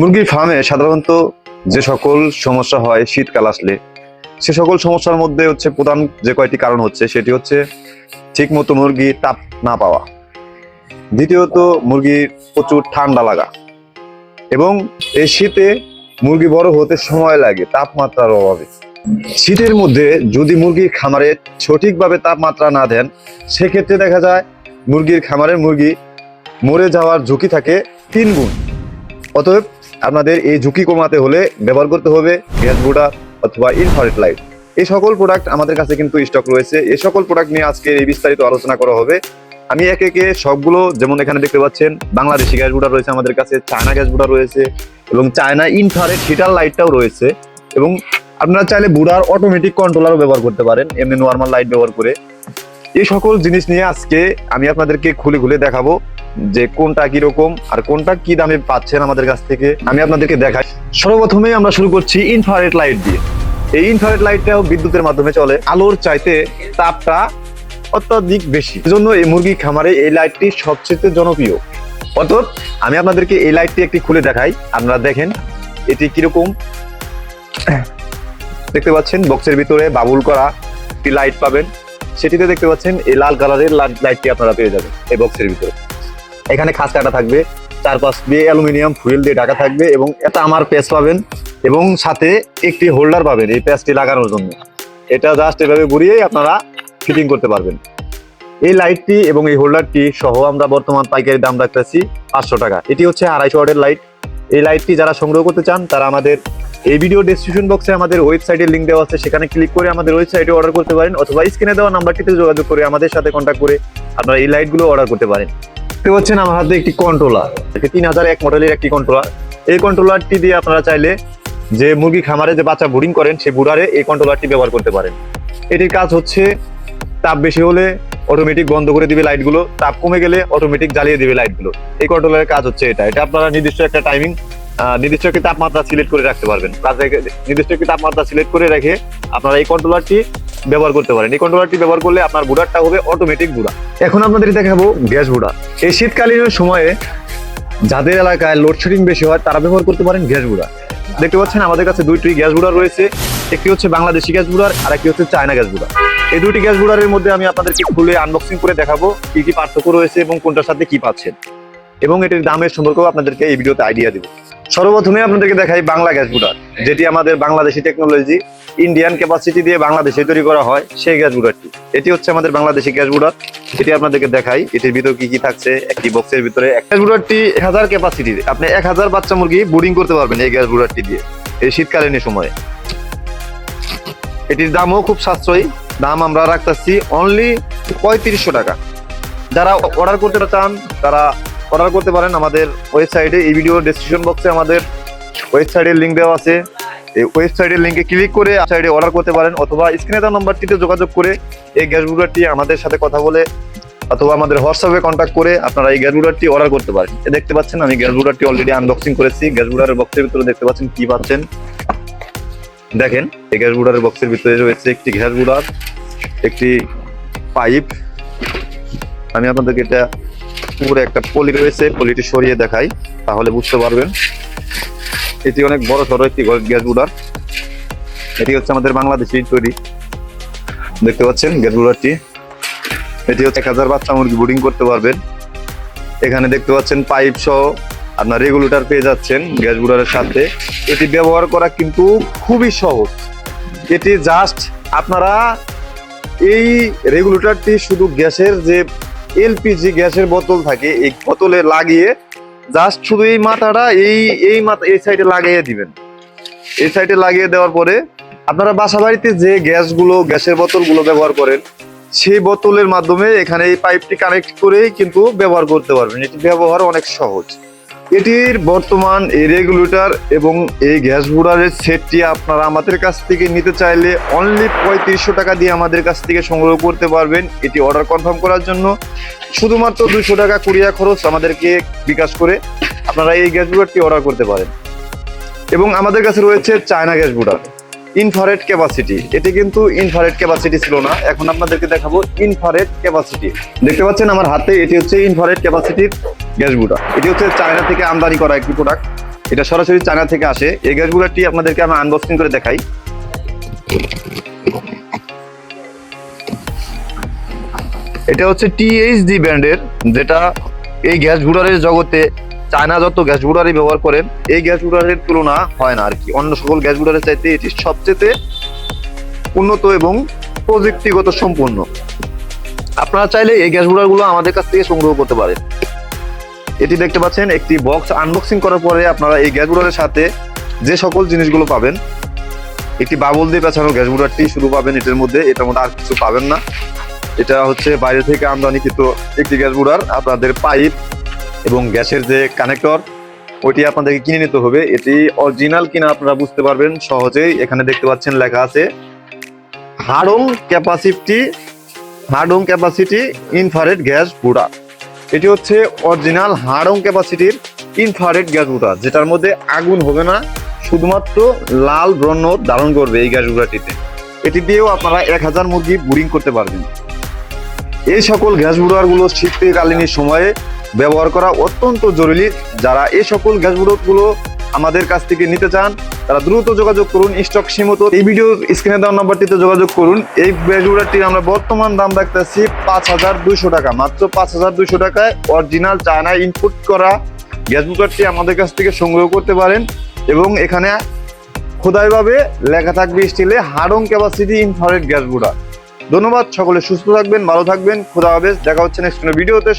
মুরগির ফার্মে সাধারণত যে সকল সমস্যা হয়, শীতকাল আসলে, সে সকল সমস্যার মধ্যে হচ্ছে প্রধান যে কয়টি কারণ হচ্ছে, সেটি হচ্ছে ঠিক মতো মুরগি তাপ না পাওয়া। দ্বিতীয়ত, মুরগির প্রচুর ঠান্ডা লাগা এবং এই শীতে মুরগি বড় হতে সময় লাগে তাপমাত্রার অভাবে। শীতের মধ্যে যদি মুরগির খামারে সঠিকভাবে তাপমাত্রা না দেন, সেক্ষেত্রে দেখা যায় মুরগির খামারের মুরগি মরে যাওয়ার ঝুঁকি থাকে তিন গুণ। অতএব আপনাদের এই ঝুঁকি কমাতে হলে ব্যবহার করতে হবে গ্যাস বোর্ডা অথবা ইনফ্রারেড লাইট এই সকল প্রোডাক্ট আমাদের কাছে কিন্তু স্টক রয়েছে। এই সকল প্রোডাক্ট নিয়ে আজকে এই বিস্তারিত আলোচনা করা হবে। আমি একে একে সবগুলো, যেমন এখানে দেখতে পাচ্ছেন, বাংলাদেশি গ্যাস বোর্ডা রয়েছে আমাদের কাছে, চায়না গ্যাস বোর্ডা রয়েছে এবং চায়না ইনফ্রারেড হিটার লাইটটাও রয়েছে এবং আপনারা চাইলে বুড়ার অটোমেটিক কন্ট্রোলারও ব্যবহার করতে পারেন, এমনি নর্মাল লাইট ব্যবহার করে। এই সকল জিনিস নিয়ে আজকে আমি আপনাদেরকে খুলে খুলে দেখাবো। যে কোনটা কি রকম আর কোনটা কি দামে পাচ্ছেন আমাদের কাছ থেকে, আমি আপনাদেরকে দেখাই। সর্বপ্রথমে আমরা শুরু করছি ইনফ্রারেড লাইট দিয়ে। এই ইনফ্রারেড লাইটটাও বিদ্যুতের মাধ্যমে চলে। আলোর চাইতে তাপটা অত্যাধিক বেশি। জন্য এই মুরগি খামারে এই লাইটটি সবচেয়ে জনপ্রিয়। অতএব, আমি আপনাদেরকে এই লাইটটি একটি খুলে দেখাই। আপনারা দেখেন, এটি কীরকম? দেখতে পাচ্ছেন বক্সের ভিতরে বাবুল করা একটি লাইট পাবেন। সেটিতে দেখতে পাচ্ছেন, এই লাল কালারের লাইটটি আপনারা পেয়ে যাবেন এই বক্সের ভিতরে। এখানে খাস কাটা থাকবে চারপাশ দিয়ে অ্যালুমিনিয়াম, ফুয়েল দিয়ে ঢাকা থাকবে এবং এটা আমার পেস পাবেন এবং সাথে একটি হোল্ডার পাবেন এই পেসটি লাগানোর জন্য। এটা জাস্ট এভাবে ঘুরিয়েই আপনারা ফিটিং করতে পারবেন। এই লাইটটি এবং এই হোল্ডারটি সহ আমরা বর্তমান পাইকারি দাম রাখতেছি পাঁচশো টাকা। এটি হচ্ছে আড়াইশো ওয়াটের লাইট এই লাইটটি যারা সংগ্রহ করতে চান, তারা আমাদের এই ভিডিও ডেসক্রিপশন বক্সে আমাদের ওয়েবসাইটের লিঙ্ক দেওয়া আছে। সেখানে ক্লিক করে আমাদের ওয়েবসাইটে অর্ডার করতে পারেন অথবা স্ক্রিনে দেওয়া নাম্বারটিতে যোগাযোগ করে আমাদের সাথে কন্ট্যাক্ট করে আপনারা এই লাইটগুলো অর্ডার করতে পারেন। দেখতে পাচ্ছেন আমার হাতে একটি কন্ট্রোলার তিন হাজার এক মডেলের একটি কন্ট্রোলার এই কন্ট্রোলারটি দিয়ে আপনারা চাইলে যে মুরগি খামারে যে বাচ্চা বোর্ডিং করেন, সেই বুড়ারে এই কন্ট্রোলারটি ব্যবহার করতে পারেন। এটির কাজ হচ্ছে, তাপ বেশি হলে অটোমেটিক বন্ধ করে দিবে লাইটগুলো তাপ কমে গেলে অটোমেটিক জ্বালিয়ে দিবে লাইটগুলো এই কন্ট্রোলারের কাজ হচ্ছে এটা। এটা আপনারা নির্দিষ্ট একটা টাইমিং নির্দিষ্ট একটি তাপমাত্রা সিলেক্ট করে রাখতে পারবেন। নির্দিষ্ট একটি তাপমাত্রা সিলেক্ট করে রেখে আপনারা এই কন্ট্রোলারটি ব্যবহার করতে পারেন। এই কন্ট্রোলারটি ব্যবহার করলে আপনার বুড়ারটা হবে অটোমেটিক বুড়া। এখন আপনাদের দেখাবো গ্যাস বুড়া। এই শীতকালীন সময়ে যাদের এলাকায় লোডশেডিং বেশি হয়, তারা ব্যবহার করতে পারেন গ্যাস বুড়া। দেখতে পাচ্ছেন আমাদের কাছে দুইটি গ্যাস বুড়া রয়েছে। একটি হচ্ছে বাংলাদেশি গ্যাস বুড়ার আর একটি হচ্ছে চায়না গ্যাস বুড়া। এই দুটি গ্যাস বুড়ারের মধ্যে আমি আপনাদেরকে খুলে আনবক্সিং করে দেখাবো কি কি পার্থক্য রয়েছে এবং কোনটার সাথে কি পাচ্ছেন। এবং এটির দামের সম্পর্কেও আপনাদেরকে এই ভিডিওতে আইডিয়া দিব। সর্বপ্রথমে আপনাদেরকে দেখাই বাংলা গ্যাস বুড়ার যেটি আমাদের বাংলাদেশি টেকনোলজি ইন্ডিয়ান ক্যাপাসিটি দিয়ে বাংলাদেশে তৈরি করা হয় সেই গ্যাস বুড়ারটি এটি হচ্ছে আমাদের বাংলাদেশি গ্যাস বুড়ার এটি আপনাদেরকে দেখাই, এটির ভিতরে কি কি থাকছে, একটি বক্সের ভিতরে গ্যাস বুড়ারটি এক হাজার ক্যাপাসিটির আপনি এক হাজার বাচ্চা মুরগি বোর্ডিং করতে পারবেন এই গ্যাস বুড়ারটি দিয়ে, এই শীতকালীন সময়ে। এটির দামও খুব সাশ্রয়ী। দাম আমরা রাখতেছি অনলি পঁয়ত্রিশশো টাকা। যারা অর্ডার করতে চান, তারা অর্ডার করতে পারেন আমাদের ওয়েবসাইটে এই ভিডিও ডেসক্রিপশন বক্সে আমাদের ওয়েবসাইটের লিঙ্ক দেওয়া আছে। এই ওয়েবসাইটের লিঙ্কে ক্লিক করে সাইডে অর্ডার করতে পারেন অথবা স্ক্রিনে দেওয়া নাম্বারটিতে যোগাযোগ করে এই গ্যাস বুলারটি আমাদের সাথে কথা বলে অথবা আমাদের হোয়াটসঅ্যাপে কন্ট্যাক্ট করে আপনারা এই গ্যাস বুলারটি অর্ডার করতে পারেন। দেখতে পাচ্ছেন আমি গ্যাস বুলারটি অলরেডি আনবক্সিং করেছি। গ্যাস বুলারের বক্সের ভিতরে দেখতে পাচ্ছেন কি পাচ্ছেন? দেখেন, এই গ্যাস বুলারের বক্সের ভিতরে রয়েছে একটি গ্যাস বুলার একটি পাইপ আমি আপনাদেরকে এটা পুরো একটা পলি রয়েছে, পলিটি সরিয়ে দেখাই, তাহলে বুঝতে পারবেন। এটি অনেক বড় সড়ো একটি গ্যাস বুলার এটি হচ্ছে আমাদের বাংলাদেশি তৈরি। দেখতে পাচ্ছেন গ্যাস বুলারটি এটি হচ্ছে এক হাজার বাচ্চা মুরগি বোর্ডিং করতে পারবেন। এখানে দেখতে পাচ্ছেন পাইপ সহ আপনার রেগুলেটর পেয়ে যাচ্ছেন গ্যাস বুলারের সাথে। এটি ব্যবহার করা কিন্তু খুবই সহজ। এটি জাস্ট আপনারা এই রেগুলেটরটি শুধু গ্যাসের যে এলপিজি গ্যাসের বোতল থাকে, এই বোতলে লাগিয়ে জাস্ট শুধু এই মাথাটা এই এই মাথা, এই সাইডে লাগিয়ে দিবেন। এই সাইডে লাগিয়ে দেওয়ার পরে আপনারা বাসা বাড়িতে যে গ্যাসগুলো, গ্যাসের বোতলগুলো ব্যবহার করেন, সেই বোতলের মাধ্যমে এখানে এই পাইপটি কানেক্ট করেই কিন্তু ব্যবহার করতে পারবেন। এটি ব্যবহার অনেক সহজ। এটির বর্তমান এই রেগুলেটর এবং এই গ্যাস বুড়ারের সেটটি আপনারা আমাদের কাছ থেকে নিতে চাইলে অনলি পঁয়ত্রিশশো টাকা দিয়ে আমাদের কাছ থেকে সংগ্রহ করতে পারবেন। এটি অর্ডার কনফার্ম করার জন্য। শুধুমাত্র দুইশো টাকা কুরিয়া খরচ আমাদেরকে বিকাশ করে আপনারা এই গ্যাস বুড়ারটি অর্ডার করতে পারেন। এবং আমাদের কাছে রয়েছে চায়না গ্যাস বুড়ার ইনফারেট ক্যাপাসিটি এটি কিন্তু ইনফারেট ক্যাপাসিটি ছিল না, এখন আপনাদেরকে দেখাবো ইনফারেট ক্যাপাসিটি দেখতে পাচ্ছেন আমার হাতে এটি হচ্ছে ইনফারেট ক্যাপাসিটির গ্যাস বুটা এটি হচ্ছে চায়না থেকে আমদানি করা একটি প্রোডাক্ট এটা সরাসরি চায়না থেকে আসে। এই গ্যাস বুলারটি আপনাদেরকে আমি আনবক্সিং করে দেখাই। এটা হচ্ছে টিএইচডি ব্র্যান্ডের, যেটা এই গ্যাস গুড়ারের জগতে চায়না যত গ্যাস বুলারই ব্যবহার করেন এই গ্যাস গুড়ারের তুলনা হয় না আর কি অন্য সকল গ্যাস গুড়ারের চাইতে এটি সবচেয়ে উন্নত এবং প্রযুক্তিগত সম্পূর্ণ। আপনারা চাইলে এই গ্যাস গুড়ারগুলো আমাদের কাছ থেকে সংগ্রহ করতে পারেন। এটি দেখতে পাচ্ছেন, একটি বক্স আনবক্সিং করার পরে আপনারা এই গ্যাস গুড়ারের সাথে যে সকল জিনিসগুলো পাবেন, একটি বাবল দিয়ে পেছানো গ্যাস গুড়ারটি শুরু পাবেন এটার মধ্যে এটার মধ্যে আর কিছু পাবেন না। এটা হচ্ছে বাইরে থেকে আমদানিকৃত একটি গ্যাস বুলার আপনাদের পাইপ এবং গ্যাসের যে কানেক্টর ওইটি আপনাদেরকে কিনে নিতে হবে। এটি অরিজিনাল কিনা আপনারা বুঝতে পারবেন সহজেই। এখানে দেখতে পাচ্ছেন লেখা আছে Harding capacity Harding capacity infrared gas বুড়া। এটি হচ্ছে অরিজিনাল হার্ডং ক্যাপাসিটির ইনফারেড গ্যাস বুড়া, যেটার মধ্যে আগুন হবে না, শুধুমাত্র লাল ব্রণ ধারণ করবে এই গ্যাস বুড়াটিতে। এটি দিয়েও আপনারা এক হাজার মুরগি বুরিং করতে পারবেন। এই সকল গ্যাস বুড়ারগুলো শীতকালীন সময়ে ব্যবহার করা অত্যন্ত জরুরি। যারা এই সকল গ্যাস বুড়োগুলো আমাদের কাছ থেকে নিতে চান, তারা দ্রুত যোগাযোগ করুন স্টক সীমিত। এই ভিডিও স্ক্রিনে দেওয়া নাম্বারটিতে যোগাযোগ করুন। এই গ্যাস বুড়াটির আমরা বর্তমান দাম রাখতেছি পাঁচ হাজার দুইশো টাকা। মাত্র পাঁচ হাজার দুইশো টাকায় অরিজিনাল চায়না ইনপুট করা গ্যাস বুকারটি আমাদের কাছ থেকে সংগ্রহ করতে পারেন এবং এখানে খোদাইভাবে লেখা থাকবে স্টিলে হার্ডং ক্যাপাসিটি ইনফারেড গ্যাস বুড়া ধন্যবাদ সকলে সুস্থ থাকবেন ভালো থাকবেন খোদা হাফেজ দেখা হচ্ছে নেক্সট কোনো ভিডিওতে।